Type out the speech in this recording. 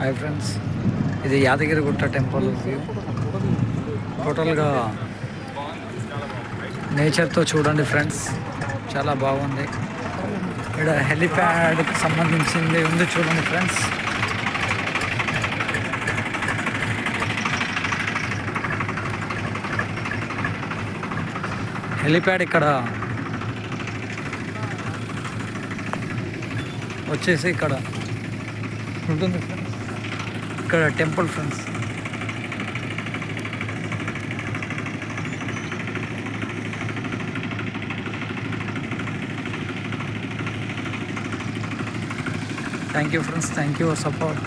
Hi friends ఇది Yadagirigutta temple view. టోటల్గా నేచర్తో చూడండి ఫ్రెండ్స్ చాలా బాగుంది. ఇక్కడ హెలిప్యాడ్కి సంబంధించింది ఉంది చూడండి ఫ్రెండ్స్ హెలిప్యాడ్ ఇక్కడ వచ్చేసి ఇక్కడ ఉంటుంది ఫ్రెండ్స్ ఇక్కడ temple friends thank you friends thank you support